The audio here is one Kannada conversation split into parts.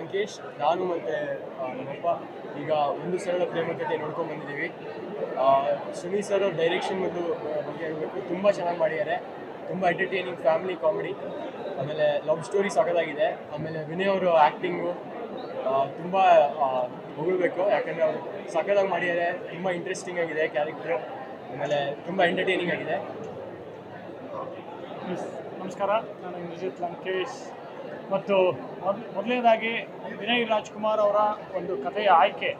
ಲಂಕೇಶ್, ನಾನು ಮತ್ತು ನಮ್ಮಪ್ಪ ಈಗ ಒಂದು ಸರಳ ಪ್ರೇಮಕತೆ ನೋಡ್ಕೊಂಡು ಬಂದಿದ್ದೀವಿ. ಸುನಿ ಸರ್ ಅವ್ರ ಡೈರೆಕ್ಷನ್ ಮತ್ತು ಬಗ್ಗೆ ಹೇಳಬೇಕು. ತುಂಬ ಚೆನ್ನಾಗಿ ಮಾಡಿದ್ದಾರೆ. ತುಂಬ ಎಂಟರ್ಟೈನಿಂಗ್ ಫ್ಯಾಮಿಲಿ ಕಾಮಿಡಿ ಆಮೇಲೆ ಲವ್ ಸ್ಟೋರಿ ಸಾಕದಾಗಿದೆ ಆಮೇಲೆ ವಿನಯ್ ಅವರು ಆ್ಯಕ್ಟಿಂಗು ತುಂಬ ಹೊಗಳ್ಬೇಕು. ಯಾಕಂದರೆ ಅವರು ಸಖತ್ತಾಗಿ ಮಾಡಿದ್ದಾರೆ. ತುಂಬ ಇಂಟ್ರೆಸ್ಟಿಂಗ್ ಆಗಿದೆ ಕ್ಯಾರೆಕ್ಟ್ರು ಆಮೇಲೆ ತುಂಬ ಎಂಟರ್ಟೈನಿಂಗ್ ಆಗಿದೆ. ನಮಸ್ಕಾರ. ನಾನು ಇಂದ್ರಜಿತ್ ಲಂಕೇಶ್. ಮತ್ತು ಮೊದ್, ಮೊದಲನೇದಾಗಿ ವಿನಯ್ ರಾಜ್ಕುಮಾರ್ ಅವರ ಒಂದು ಕಥೆಯ ಆಯ್ಕೆ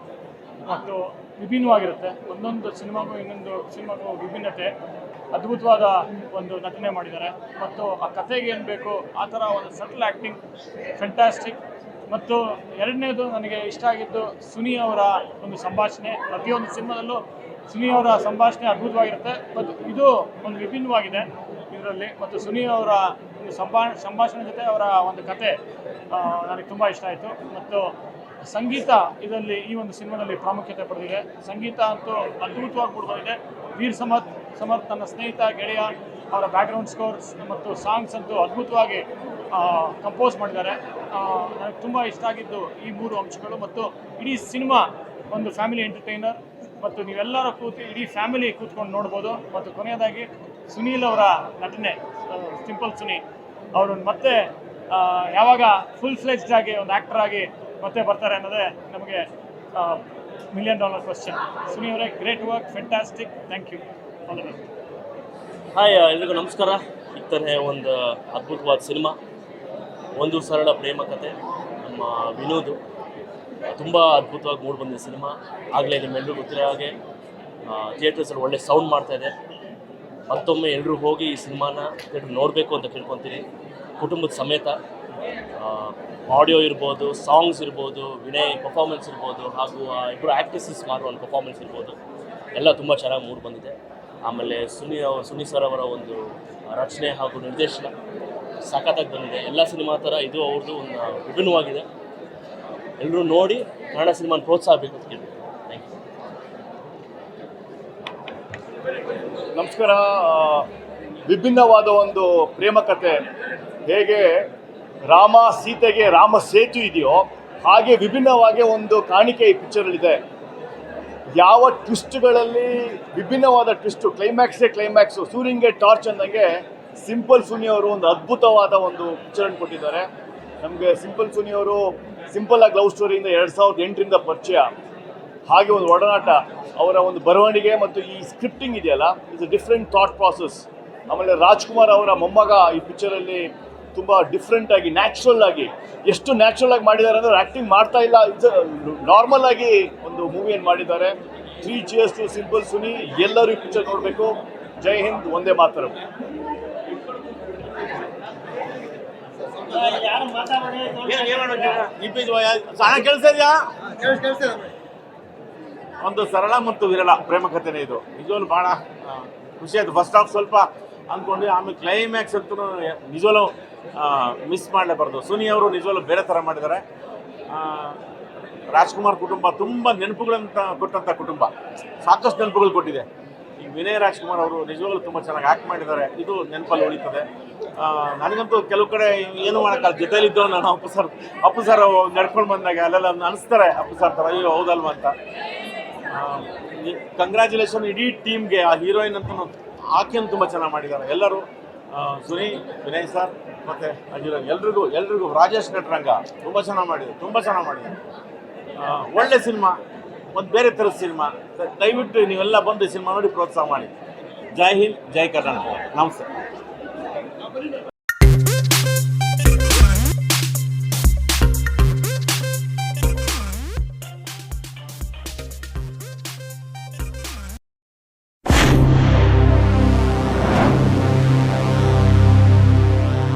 ಮತ್ತು ವಿಭಿನ್ನವಾಗಿರುತ್ತೆ. ಒಂದೊಂದು ಸಿನಿಮಾಗೂ ಇನ್ನೊಂದು ಸಿನಿಮಾಗೂ ವಿಭಿನ್ನತೆ, ಅದ್ಭುತವಾದ ಒಂದು ನಟನೆ ಮಾಡಿದ್ದಾರೆ. ಮತ್ತು ಆ ಕಥೆಗೆ ಏನು ಬೇಕು, ಆ ಥರ ಒಂದು ಸಟಲ್ ಆ್ಯಕ್ಟಿಂಗ್ ಫೆಂಟಾಸ್ಟಿಕ್ ಮತ್ತು ಎರಡನೇದು ನನಗೆ ಇಷ್ಟ ಆಗಿದ್ದು ಸುನಿ ಅವರ ಒಂದು ಸಂಭಾಷಣೆ. ಪ್ರತಿಯೊಂದು ಸಿನಿಮಾದಲ್ಲೂ ಸುನಿ ಅವರ ಸಂಭಾಷಣೆ ಅದ್ಭುತವಾಗಿರುತ್ತೆ. ಮತ್ತು ಇದು ಒಂದು ವಿಭಿನ್ನವಾಗಿದೆ ಇದರಲ್ಲಿ. ಮತ್ತು ಸುನಿ ಅವರ ಒಂದು ಸಂಭಾ, ಸಂಭಾಷಣೆ ಜೊತೆ ಅವರ ಒಂದು ಕತೆ ನನಗೆ ತುಂಬ ಇಷ್ಟ ಆಯಿತು. ಮತ್ತು ಸಂಗೀತ ಇದರಲ್ಲಿ ಈ ಒಂದು ಸಿನಿಮಾದಲ್ಲಿ ಪ್ರಾಮುಖ್ಯತೆ ಪಡೆದಿದೆ. ಸಂಗೀತ ಅಂತೂ ಅದ್ಭುತವಾಗಿ ಮೂಡಿಬಂದಿದೆ ವೀರ್ ಸಮರ್ಥ್ ಸಮರ್ಥ್ ತನ್ನ ಸ್ನೇಹಿತ, ಗೆಳೆಯ, ಅವರ ಬ್ಯಾಕ್ಗ್ರೌಂಡ್ ಸ್ಕೋರ್ಸ್ ಮತ್ತು ಸಾಂಗ್ಸ್ ಅಂತೂ ಅದ್ಭುತವಾಗಿ ಕಂಪೋಸ್ ಮಾಡಿದ್ದಾರೆ. ನನಗೆ ತುಂಬ ಇಷ್ಟ ಆಗಿದ್ದು ಈ ಮೂರು ಅಂಶಗಳು. ಮತ್ತು ಇಡೀ ಸಿನಿಮಾ ಒಂದು ಫ್ಯಾಮಿಲಿ ಎಂಟರ್ಟೈನರ್ ಮತ್ತು ನೀವೆಲ್ಲರೂ ಕೂತು ಇಡೀ ಫ್ಯಾಮಿಲಿ ಕೂತ್ಕೊಂಡು ನೋಡ್ಬೋದು. ಮತ್ತು ಕೊನೆಯದಾಗಿ ಸುನೀಲ್ ಅವರ ನಟನೆ ಸಿಂಪಲ್ ಸುನಿ ಅವರು ಮತ್ತೆ ಯಾವಾಗ ಫುಲ್ ಫ್ಲೆಜ್ಡ್ ಆಗಿ ಒಂದು ಆ್ಯಕ್ಟರ್ ಆಗಿ ಮತ್ತೆ ಬರ್ತಾರೆ ಅನ್ನೋದೇ ನಮಗೆ ಮಿಲಿಯನ್ ಡಾಲರ್ ಕ್ವಶನ್ ಸುನಿ ಅವರೇ great work fantastic thank you hi ಎಲ್ರಿಗೂ ನಮಸ್ಕಾರ. ಥರ ಒಂದು ಅದ್ಭುತವಾದ ಸಿನಿಮಾ. ಒಂದು ಸರಳ ಪ್ರೇಮ ಕತೆ, ನಮ್ಮ ವಿನೋದ್. ತುಂಬ ಅದ್ಭುತವಾಗಿ ಮೂಡಿ ಬಂದಿದೆ ಸಿನಿಮಾ. ಆಗಲೇ ನಿಮ್ಮೆಲ್ಲರಿಗೂ ಗೊತ್ತಿರೋ ಹಾಗೆ ಥಿಯೇಟರ್ಸಲ್ಲಿ ಒಳ್ಳೆ ಸೌಂಡ್ ಮಾಡ್ತಾ ಇದೆ. ಮತ್ತೊಮ್ಮೆ ಎಲ್ಲರೂ ಹೋಗಿ ಈ ಸಿನಿಮಾನ ನೋಡಬೇಕು ಅಂತ ಕೇಳ್ಕೊತೀನಿ. ಕುಟುಂಬದ ಸಮೇತ ಆಡಿಯೋ ಇರ್ಬೋದು ಸಾಂಗ್ಸ್ ಇರ್ಬೋದು, ವಿನಯ್ ಪರ್ಫಾರ್ಮೆನ್ಸ್ ಇರ್ಬೋದು, ಹಾಗೂ ಇಬ್ಬರು ಆ್ಯಕ್ಟ್ರೆಸಸ್ ಮಾಡುವ ಒಂದು ಪರ್ಫಾರ್ಮೆನ್ಸ್ ಇರ್ಬೋದು. ಎಲ್ಲ ತುಂಬ ಚೆನ್ನಾಗಿ ಮೂಡಿ ಬಂದಿದೆ. ಆಮೇಲೆ ಸುನಿ ಸುನಿ ಸರ್ ಅವರ ಒಂದು ರಚನೆ ಹಾಗೂ ನಿರ್ದೇಶನ ಸಖತ್ತಾಗಿ ಬಂದಿದೆ. ಎಲ್ಲ ಸಿನಿಮಾ ಥರ ಇದು ಅವ್ರದ್ದು ಒಂದು ವಿಭಿನ್ನವಾಗಿದೆ. ಎಲ್ಲರೂ ನೋಡಿ ಕನ್ನಡ ಸಿನಿಮಾನ ಪ್ರೋತ್ಸಾಹ ಬೇಕು ಅಂತ ಕೇಳಿ ಥ್ಯಾಂಕ್ ಯು ನಮಸ್ಕಾರ. ವಿಭಿನ್ನವಾದ ಒಂದು ಪ್ರೇಮ ಕಥೆ ಹೇಗೆ ರಾಮ ಸೀತೆಗೆ ರಾಮ ಸೇತು ಇದೆಯೋ, ಹಾಗೆ ವಿಭಿನ್ನವಾಗಿ ಒಂದು ಕಾಣಿಕೆ ಈ ಪಿಕ್ಚರಲ್ಲಿದೆ ಯಾವ ಟ್ವಿಸ್ಟ್ಗಳಲ್ಲಿ ವಿಭಿನ್ನವಾದ ಟ್ವಿಸ್ಟು ಕ್ಲೈಮ್ಯಾಕ್ಸೇ ಕ್ಲೈಮ್ಯಾಕ್ಸು ಸೂರ್ಯಂಗೆ ಟಾರ್ಚ್ ಅಂದಂಗೆ ಸಿಂಪಲ್ ಸುನಿ ಅವರು ಒಂದು ಅದ್ಭುತವಾದ ಒಂದು ಪಿಕ್ಚರನ್ನು ಕೊಟ್ಟಿದ್ದಾರೆ. ನಮಗೆ ಸಿಂಪಲ್ ಸುನಿ ಅವರು ಸಿಂಪಲ್ ಆಗಿ ಲವ್ ಸ್ಟೋರಿಯಿಂದ ಎರಡು ಸಾವಿರದ ಎಂಟರಿಂದ ಪರಿಚಯ. ಹಾಗೆ ಒಂದು ಒಡನಾಟ ಅವರ ಒಂದು ಬರವಣಿಗೆ ಮತ್ತು ಈ ಸ್ಕ್ರಿಪ್ಟಿಂಗ್ ಇದೆಯಲ್ಲ ಇಸ್ ಡಿಫ್ರೆಂಟ್ ಥಾಟ್ ಪ್ರಾಸೆಸ್ ಆಮೇಲೆ ರಾಜ್ಕುಮಾರ್ ಅವರ ಮೊಮ್ಮಗ ಈ ಪಿಕ್ಚರಲ್ಲಿ ತುಂಬ ಡಿಫ್ರೆಂಟ್ ಆಗಿ ನ್ಯಾಚುರಲ್ ಆಗಿ ಎಷ್ಟು ನ್ಯಾಚುರಲ್ ಆಗಿ ಮಾಡಿದ್ದಾರೆ ಅಂದರೆ ಆ್ಯಕ್ಟಿಂಗ್ ಮಾಡ್ತಾ ಇಲ್ಲ. ಇದು ನಾರ್ಮಲ್ ಆಗಿ ಒಂದು ಮೂವಿಯನ್ನು ಮಾಡಿದ್ದಾರೆ. Three cheers to simple Suni ಎಲ್ಲರೂ ಈ ಪಿಕ್ಚರ್ ನೋಡಬೇಕು. ಜೈ ಹಿಂದ್ ಒಂದೇ ಮಾತ್ರ. ಕೆಲಸ ಇದೆಯಾ? ಒಂದು ಸರಳ ಮತ್ತು ವಿರಳ ಪ್ರೇಮ ಕಥೆನೇ ಇದು. ನಿಜವಲ್ಲೂ ಭಾಳ ಖುಷಿ ಆಯಿತು. ಫಸ್ಟ್ ಹಾಫ್ ಸ್ವಲ್ಪ ಅಂದ್ಕೊಂಡು ಆಮೇಲೆ ಕ್ಲೈಮ್ಯಾಕ್ಸ್ ಅಂತೂ ನಿಜವಲ್ಲೂ ಮಿಸ್ ಮಾಡಲೇಬಾರ್ದು. ಸುನಿ ಅವರು ನಿಜವಲ್ಲೂ ಬೇರೆ ಥರ ಮಾಡಿದ್ದಾರೆ. ರಾಜ್ಕುಮಾರ್ ಕುಟುಂಬ ತುಂಬ ನೆನಪುಗಳಂತ ಕೊಟ್ಟಂಥ ಕುಟುಂಬ. ಸಾಕಷ್ಟು ನೆನಪುಗಳು ಕೊಟ್ಟಿದೆ. ಈ ವಿನಯ್ ರಾಜ್ಕುಮಾರ್ ಅವರು ನಿಜವಾಗ್ಲೂ ತುಂಬ ಚೆನ್ನಾಗಿ ಆ್ಯಕ್ಟ್ ಮಾಡಿದ್ದಾರೆ. ಇದು ನೆನಪಲ್ಲಿ ಉಳಿತದೆ. ನನಗಂತೂ ಕೆಲವು ಕಡೆ ಏನು ಮಾಡೋಕ್ಕಲ್ಲ ಜೊತೆಯಲ್ಲಿದ್ದೋ ನಾನು ಅಪ್ಪು ಸರ್ ಅಪ್ಪು ಸರ್ ನಡ್ಕೊಂಡು ಬಂದಾಗ ಅಲ್ಲೆಲ್ಲ ಅನಿಸ್ತಾರೆ. ಅಪ್ಪು ಸರ್ ಥರ ಅಯ್ಯೋ, ಹೌದಲ್ವ ಅಂತ. ಕಂಗ್ರ್ಯಾಚುಲೇಷನ್ ಇಡೀ ಟೀಮ್ಗೆ ಆ ಹೀರೋಯಿನ್ ಅಂತ ಆಕೆಯನ್ನು ತುಂಬ ಚೆನ್ನಾಗಿ ಮಾಡಿದ್ದಾರೆ. ಎಲ್ಲರೂ ಸುನಿ, ವಿನಯ್ ಸರ್ ಮತ್ತು ಹೀರೋಯಿನ್ ಎಲ್ರಿಗೂ ಎಲ್ರಿಗೂ, ರಾಜೇಶ್ ನಟರಂಗ ತುಂಬ ಚೆನ್ನಾಗಿ ಮಾಡಿದ್ರು ತುಂಬ ಚೆನ್ನಾಗಿ ಮಾಡಿದ್ದಾರೆ. ಒಳ್ಳೆ ಸಿನಿಮಾ, ಒಂದು ಬೇರೆ ಥರದ ಸಿನಿಮಾ. ದಯವಿಟ್ಟು ನೀವೆಲ್ಲ ಬಂದು ಸಿನಿಮಾ ನೋಡಿ ಪ್ರೋತ್ಸಾಹ ಮಾಡಿ. ಜೈ ಹಿಂದ್, ಜೈ ಕರ್ನಾಟಕ. ನಮಸ್ತೆ.